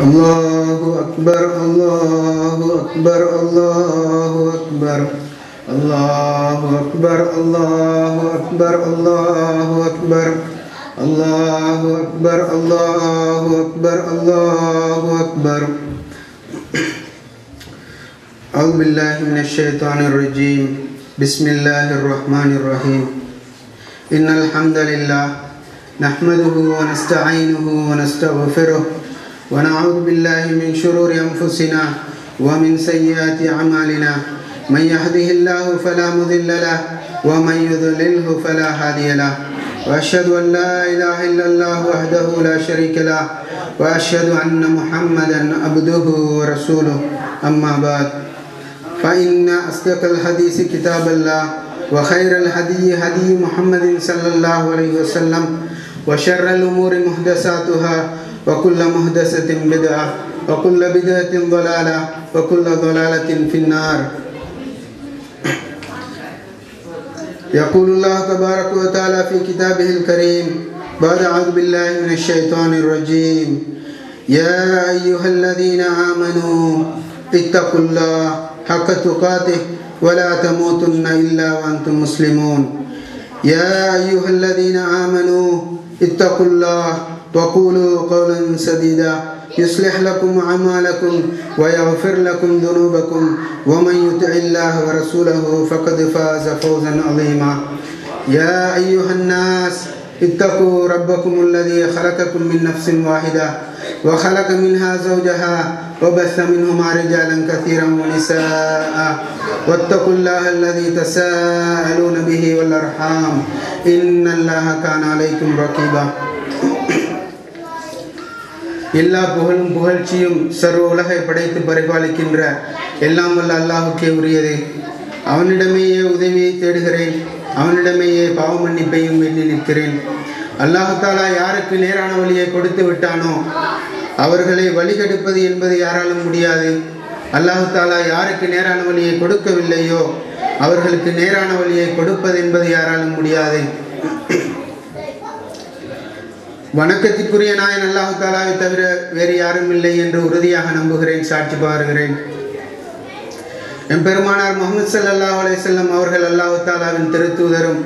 الله أكبر الله أكبر الله أكبر. الله أكبر الله أكبر الله أكبر. الله أكبر الله أكبر الله أكبر. أعوذ بالله من الشيطان الرجيم. بسم الله الرحمن الرحيم. إن الحمد لله نحمده ونستعينه ونستغفره ونعوذ بالله من شرور أنفسنا ومن سيئات أعمالنا. من يهده الله فلا مضل له ومن يضلله فلا هادي له. وأشهد أن لا إله إلا الله وحده لا شريك له. وأشهد أن محمدا عبده ورسوله. أما بعد فإن أصدق الحديث كتاب الله وخير الهدي هدي محمد صلى الله عليه وسلم وشر الأمور محدثاتها وكل محدثة بدعة وكل بدعة ضلالة وكل ضلالة في النار. يقول الله تبارك وتعالى في كتابه الكريم بعد أعوذ بالله من الشيطان الرجيم. يا أيها الذين آمنوا اتقوا الله حق تقاته ولا تموتن إلا وأنتم مسلمون. يا أيها الذين آمنوا اتقوا الله وقولوا قولا سديدا. يصلح لكم أعمالكم ويغفر لكم ذنوبكم. ومن يطع الله ورسوله فقد فاز فوزا عظيما. يا أيها الناس اتقوا ربكم الذي خلقكم من نفس واحدة وخلق منها زوجها وبث منهما رجالا كثيرا ونساء. واتقوا الله الذي تساءلون به والأرحام. إن الله كان عليكم رقيبا. எல்லா புகழும் புகழ்ச்சியும் சர்வ உலகை படைத்து பரிபாலிக்கின்ற எல்லாம் வல்ல அல்லாஹுக்கே உரியது. அவனிடமேயே உதவியை தேடுகிறேன். அவனிடமேயே பாவ மன்னிப்பையும் எண்ணி நிற்கிறேன். அல்லாஹாலா யாருக்கு நேரான வழியை கொடுத்து விட்டானோ அவர்களை வழிகெடுப்பது என்பது யாராலும் முடியாது. அல்லாஹாலா யாருக்கு நேரான வழியை கொடுக்கவில்லையோ அவர்களுக்கு நேரான வழியை கொடுப்பது என்பது யாராலும் முடியாது. வணக்கத்திற்குரிய நாயன் அல்லாஹு தாலாவை தவிர வேறு யாரும் இல்லை என்று உறுதியாக நம்புகிறேன் சாட்சி பாருகிறேன். என் பெருமானார் முகமது சல்லாஹ் அலையம் அவர்கள் அல்லாஹு தாலாவின் திருத்தூதரும்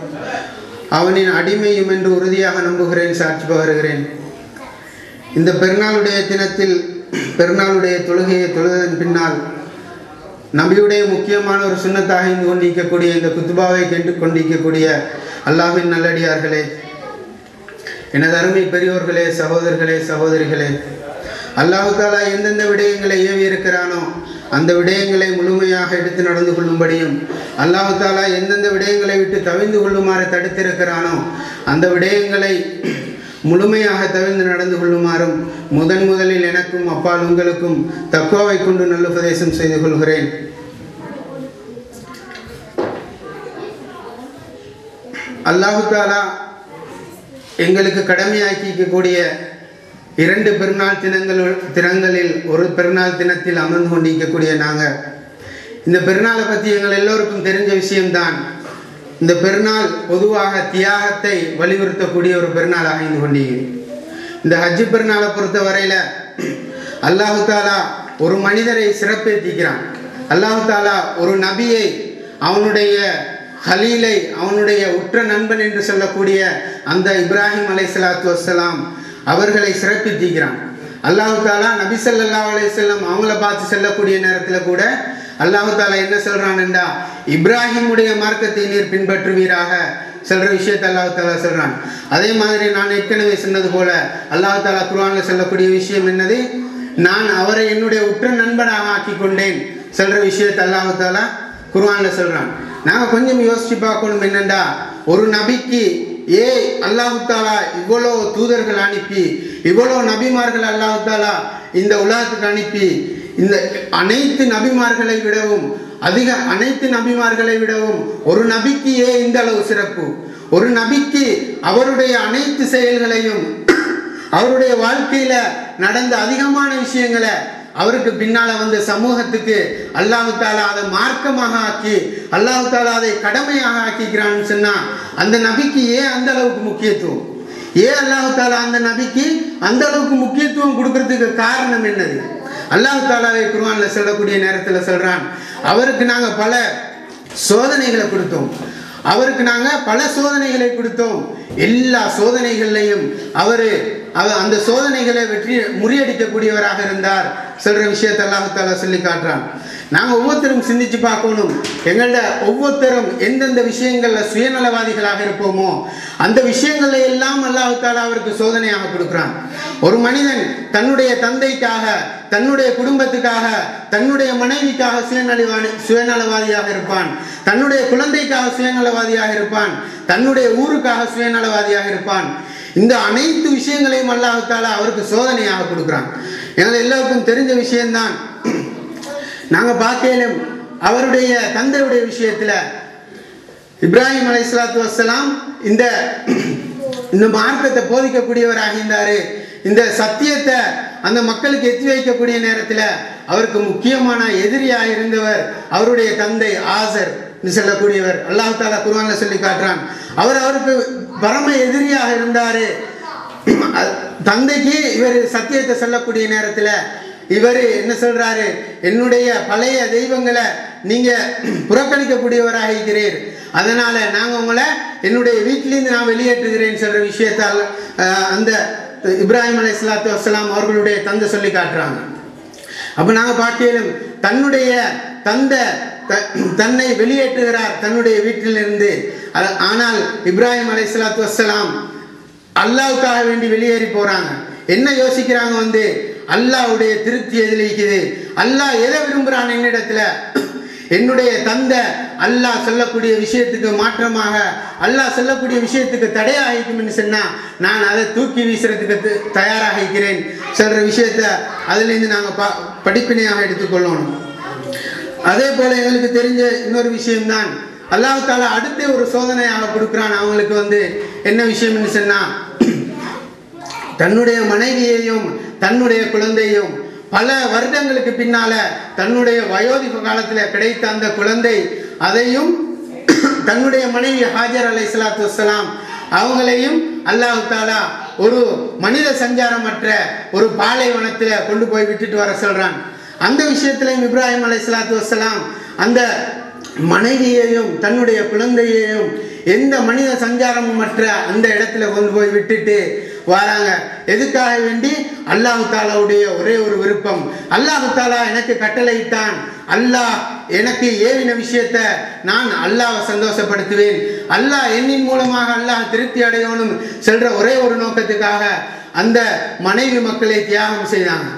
அவனின் அடிமையும் என்று உறுதியாக நம்புகிறேன் சாட்சி பகருகிறேன் இந்த பெருநாளுடைய தினத்தில் பெருநாளுடைய தொழுகையை தொழுதன் பின்னால் நபியுடைய முக்கியமான ஒரு சுண்ணத்தாக இருந்து கொண்டிருக்கக்கூடிய இந்த குத்துபாவை கேட்டு கொண்டிருக்கக்கூடிய அல்லாஹின் நல்லடியார்களே எனது அருமை பெரியோர்களே சகோதரர்களே சகோதரிகளே அல்லாஹாலா எந்தெந்த விடயங்களை ஏவி இருக்கிறானோ அந்த விடயங்களை முழுமையாக எடுத்து நடந்து கொள்ளும்படியும் அல்லாஹாலா எந்தெந்த விடயங்களை விட்டு தவிந்து கொள்ளுமாறு தடுத்திருக்கிறானோ அந்த விடயங்களை முழுமையாக தவிர்ந்து நடந்து கொள்ளுமாறும் முதன் முதலில் எனக்கும் அப்பால் உங்களுக்கும் தக்குவாவை கொண்டு நல்லுபதேசம் செய்து கொள்கிறேன். அல்லாஹு தாலா எங்களுக்கு கடமையாக்கிக்கக்கூடிய இரண்டு பெருநாள் தினங்கள் தினங்களில் ஒரு பெருநாள் தினத்தில் அமர்ந்து கொண்டிருக்கக்கூடிய நாங்கள். இந்த பெருநாளை பற்றி எங்கள் எல்லோருக்கும் தெரிஞ்ச விஷயம்தான். இந்த பெருநாள் பொதுவாக தியாகத்தை வலியுறுத்தக்கூடிய ஒரு பெருநாள் அமைந்து கொண்டிருக்கிறேன் இந்த ஹஜ்ஜு பெருநாளை பொறுத்த வரையில் அல்லாஹு தாலா ஒரு மனிதரை சிறப்பேற்றிக்கிறான் அல்லாஹு தாலா ஒரு நபியை அவனுடைய ஹலீலை அவனுடைய உற்ற நண்பன் என்று சொல்லக்கூடிய அந்த இப்ராஹிம் அலை சலாத்து வசலாம் அவர்களை சிறப்பித்திக்கிறான் அல்லாஹு தாலா நபி சல்லா அலையம் அவங்கள பார்த்து செல்லக்கூடிய நேரத்தில் கூட அல்லாஹு தாலா என்ன சொல்றான்டா இப்ராஹிமுடைய மார்க்கத்தை நீர் பின்பற்றுவீராக சொல்ற விஷயத்தை அல்லாஹு தாலா சொல்றான். அதே மாதிரி நான் ஏற்கனவே சொன்னது போல அல்லாஹு தாலா குருவானில் சொல்லக்கூடிய விஷயம் என்னது? நான் அவரை என்னுடைய உற்ற நண்பனாக ஆக்கி கொண்டேன் சொல்ற விஷயத்தை அல்லாஹு தாலா குர்ஆன்ல சொல்றான். நாங்கள் கொஞ்சம் யோசிச்சு பார்க்கணும் என்னண்டா? ஒரு நபிக்கு ஏ அல்லாஹுத்தாலா இவ்வளோ தூதர்கள் அனுப்பி இவ்வளோ நபிமார்கள் அல்லாஹுத்தாலா இந்த உலகத்துக்கு அனுப்பி இந்த அனைத்து நபிமார்களை விடவும் அதிக அனைத்து நபிமார்களை விடவும் ஒரு நபிக்கு ஏ இந்த அளவு சிறப்பு? ஒரு நபிக்கு அவருடைய அனைத்து செயல்களையும் அவருடைய வாழ்க்கையில நடந்த அதிகமான விஷயங்களை அவருக்கு பின்னால வந்த சமூகத்துக்கு அல்லாஹு தாலா அதை மார்க்கமாக ஆக்கி அல்லாஹு தாலா அதை கடமையாக ஆக்கிக்கிறான்னு சொன்னா அந்த நபிக்கு ஏன் அந்த அளவுக்கு முக்கியத்துவம்? ஏன் அல்லாஹு தாலா அந்த நபிக்கு அந்த அளவுக்கு முக்கியத்துவம் கொடுக்கறதுக்கு காரணம் என்னது? அல்லாஹு தாலாவை குருவான்ல சொல்லக்கூடிய நேரத்தில் சொல்றான் அவருக்கு நாங்க பல சோதனைகளை கொடுத்தோம். அவருக்கு நாங்க பல சோதனைகளை கொடுத்தோம். எல்லா சோதனைகள்லையும் அவரு அவ- அந்த சோதனைகளை வெற்றி முறியடிக்கக்கூடியவராக இருந்தார். சொல்ற விஷயத்தை அல்லாஹால சொல்லி காட்டுறான். நாங்கள் ஒவ்வொருத்தரும் சிந்திச்சு பார்க்கணும். எங்கள்ட ஒவ்வொருத்தரும் எந்தெந்த விஷயங்கள்ல சுயநலவாதிகளாக இருப்போமோ அந்த விஷயங்களை எல்லாம் அல்லாஹால அவருக்கு சோதனையாக கொடுக்கிறான். ஒரு மனிதன் தன்னுடைய தந்தைக்காக தன்னுடைய குடும்பத்துக்காக தன்னுடைய மனைவிக்காக சுயநலவாதி சுயநலவாதியாக இருப்பான். தன்னுடைய குழந்தைக்காக சுயநலவாதியாக இருப்பான். தன்னுடைய ஊருக்காக சுயநலவாதியாக இருப்பான். இந்த அனைத்து விஷயங்களையும் அல்லாஹால அவருக்கு சோதனையாக கொடுக்குறான். எங்கள் எல்லாருக்கும் தெரிஞ்ச விஷயம்தான். நாங்கள் பார்க்கலும் அவருடைய தந்தையுடைய விஷயத்தில் இப்ராஹிம் அலை இஸ்லாத்து வசலாம் இந்த இந்த மார்க்கத்தை போதிக்கக்கூடியவராக இருந்தார் இந்த சத்தியத்தை அந்த மக்களுக்கு எத்தி வைக்கக்கூடிய நேரத்தில் அவருக்கு முக்கியமான எதிரியாக இருந்தவர் அவருடைய தந்தை ஆசர். சொல்லக்கூடியவர். அல்லாஹால தாலா சொல்லி காட்டுறான். அவர் அவருக்கு பரம எதிரியாக இருந்தாரு. தந்தைக்கு இவர் சத்தியத்தை சொல்லக்கூடிய நேரத்தில் இவர் என்ன சொல்றாரு? என்னுடைய பழைய தெய்வங்களை நீங்க புறக்கணிக்கக்கூடியவராக இருக்கிறீர். அதனால நாங்க உங்களை என்னுடைய வீட்டிலிருந்து நான் வெளியேற்றுகிறேன் சொல்ற விஷயத்தால் அந்த இப்ராஹிம் அலி சலாத்து வசலாம் அவர்களுடைய தந்தை சொல்லி காட்டுறாங்க. அப்ப நாங்க பார்க்கலும் தன்னுடைய தந்தை தன்னை வெளியேற்றுகிறார் தன்னுடைய வீட்டிலிருந்து. ஆனால் இப்ராஹிம் அலை சலாத்து வசலாம் அல்லாவுக்காக வேண்டி வெளியேறி போறாங்க. என்ன யோசிக்கிறாங்க வந்து? அல்லாஹ்வுடைய திருப்தி எதில் இருக்குது? அல்லாஹ் எதை விரும்புகிறான் என்னிடத்துல? என்னுடைய தந்தை அல்லாஹ் சொல்லக்கூடிய விஷயத்துக்கு மாற்றமாக அல்லாஹ் சொல்லக்கூடிய விஷயத்துக்கு தடையாகிக்கும்னு சொன்னா நான் அதை தூக்கி வீசுறதுக்கு தயாராக இருக்கிறேன். சொல்ற விஷயத்த அதுலேருந்து நாங்கள் ப படிப்பினையாக எடுத்துக்கொள்ளணும். அதே போல எங்களுக்கு தெரிஞ்ச இன்னொரு விஷயம்தான். அல்லாஹ் தாலா அடுத்து ஒரு சோதனையாக கொடுக்குறான். அவங்களுக்கு வந்து என்ன விஷயம்னு சொன்னா தன்னுடைய மனைவியையும் தன்னுடைய குழந்தையும் பல வருடங்களுக்கு பின்னால தன்னுடைய வயோதிக காலத்தில் கிடைத்த அந்த குழந்தை அதையும் தன்னுடைய மனைவி ஹாஜர் அலை சலாத்து வலாம் அவங்களையும் அல்லாஹு தாலா ஒரு மனித சஞ்சாரமற்ற ஒரு பாலைவனத்தில் கொண்டு போய் விட்டுட்டு வர சொல்றான். அந்த விஷயத்திலையும் இப்ராஹிம் அலை சலாத்து வசலாம் அந்த மனைவியையும் தன்னுடைய குழந்தையையும் எந்த மனித சஞ்சாரமும் மற்ற அந்த இடத்துல கொண்டு போய் விட்டுட்டு வராங்க. எதுக்காக வேண்டி? அல்லாஹு தாலாவுடைய ஒரே ஒரு விருப்பம். அல்லாஹு தாலா எனக்கு கட்டளையிட்டான். அல்லாஹ் எனக்கு ஏவின விஷயத்த நான் அல்லாவை சந்தோஷப்படுத்துவேன். அல்லாஹ் என்னின் மூலமாக அல்லாஹ் திருப்தி அடையணும் செல்ற ஒரே ஒரு நோக்கத்துக்காக அந்த மனைவி மக்களை தியாகம் செய்தாங்க.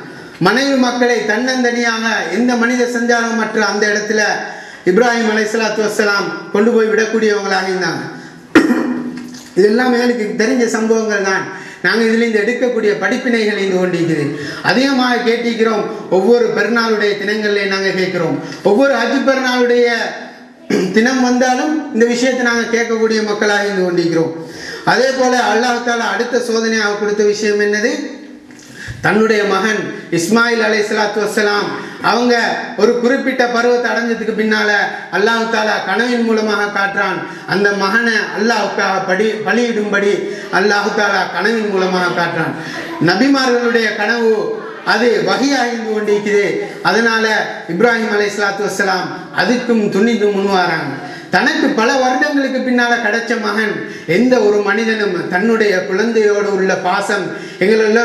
மனைவி மக்களை தன்னந்தனியாக எந்த மனித சஞ்சாரம் மற்ற அந்த இடத்துல இப்ராஹிம் அலைசலாத்து வசலாம் கொண்டு போய் விடக்கூடியவங்களாக இருந்தாங்க. இதெல்லாம் எனக்கு தெரிஞ்ச சம்பவங்கள் தான். நாங்கள் இதிலிருந்து எடுக்கக்கூடிய படிப்பினைகள் இருந்து கொண்டிருக்குது அதிகமாக கேட்டிருக்கிறோம். ஒவ்வொரு பெருநாளுடைய தினங்களில் நாங்கள் கேட்கிறோம். ஒவ்வொரு அஜி பெருநாளுடைய தினம் வந்தாலும் இந்த விஷயத்தை நாங்கள் கேட்கக்கூடிய மக்களாக இருந்து கொண்டிருக்கிறோம். அதே போல அல்லாஹ் அடுத்த சோதனையாக கொடுத்த விஷயம் என்னது? தன்னுடைய மகன் இஸ்மாயில் அலை சலாத்து வசலாம் அவங்க ஒரு குறிப்பிட்ட பருவத்தை அடைஞ்சதுக்கு பின்னால அல்லாஹ் தாலா கனவின் மூலமாக காட்டுறான். அந்த மகனை அல்லாஹுக்காக படி பலியிடும்படி அல்லாஹு தாலா கனவின் மூலமாக காட்டுறான். நபிமார்களுடைய கனவு அது வகையாய்ந்து கொண்டிருக்குது. அதனால இப்ராஹிம் அலை சலாத்து வசலாம் அதுக்கும் துணிந்து முன்வாராங்க. தனக்கு பல வருடங்களுக்கு பின்னால கிடைச்ச மகன் எந்த ஒரு மனிதனும் தன்னுடைய குழந்தையோடு உள்ள பாசம் எங்கள் எல்லோரும்